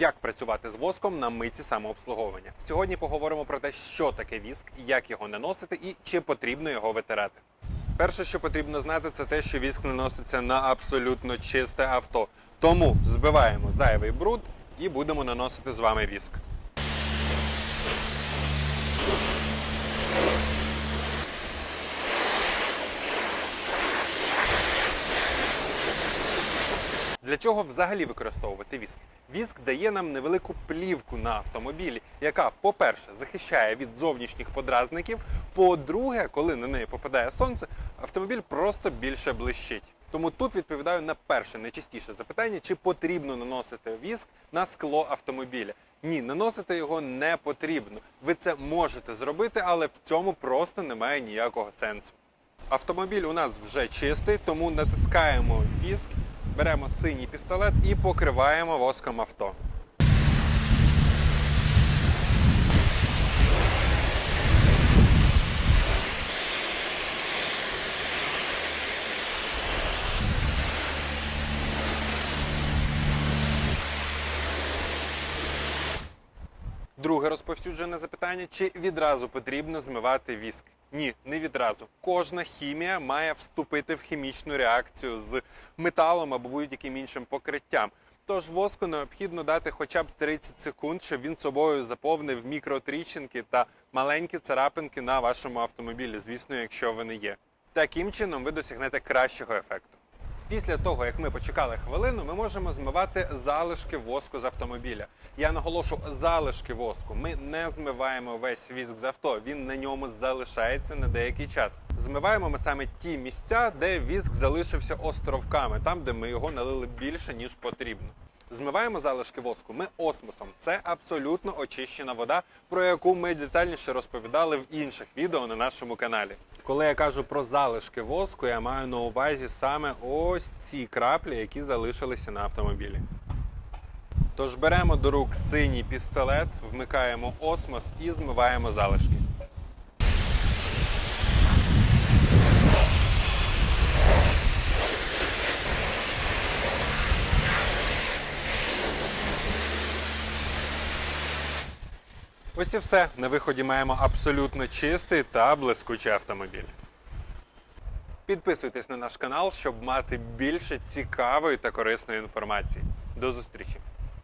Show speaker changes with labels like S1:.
S1: як працювати з воском на митці самообслуговування. Сьогодні поговоримо про те, що таке віск, як його наносити і чи потрібно його витирати. Перше, що потрібно знати, це те, що віск наноситься на абсолютно чисте авто. Тому збиваємо зайвий бруд і будемо наносити з вами віск. Для чого взагалі використовувати віск? Віск дає нам невелику плівку на автомобілі, яка, по-перше, захищає від зовнішніх подразників. По-друге, коли на неї попадає сонце, автомобіль просто більше блищить. Тому тут відповідаю на перше найчастіше запитання, чи потрібно наносити віск на скло автомобіля. Ні, наносити його не потрібно. Ви це можете зробити, але в цьому просто немає ніякого сенсу. Автомобіль у нас вже чистий, тому натискаємо віск, беремо синій пістолет і покриваємо воском авто. Друге розповсюджене запитання: чи відразу потрібно змивати віск? Ні, не відразу. Кожна хімія має вступити в хімічну реакцію з металом або будь-яким іншим покриттям. Тож воску необхідно дати хоча б 30 секунд, щоб він собою заповнив мікротріщинки та маленькі царапинки на вашому автомобілі, звісно, якщо вони є. Таким чином ви досягнете кращого ефекту. Після того, як ми почекали хвилину, ми можемо змивати залишки воску з автомобіля. Я наголошу залишки воску. Ми не змиваємо весь віск з авто. Він на ньому залишається на деякий час. Змиваємо ми саме ті місця, де віск залишився островками, там, де ми його налили більше ніж потрібно. Змиваємо залишки воску ми осмосом. Це абсолютно очищена вода, про яку ми детальніше розповідали в інших відео на нашому каналі. Коли я кажу про залишки воску, я маю на увазі саме ось ці краплі, які залишилися на автомобілі. Тож беремо до рук синій пістолет, вмикаємо осмос і змиваємо залишки. Ось і все. На виході маємо абсолютно чистий та блискучий автомобіль. Підписуйтесь на наш канал, щоб мати більше цікавої та корисної інформації. До зустрічі!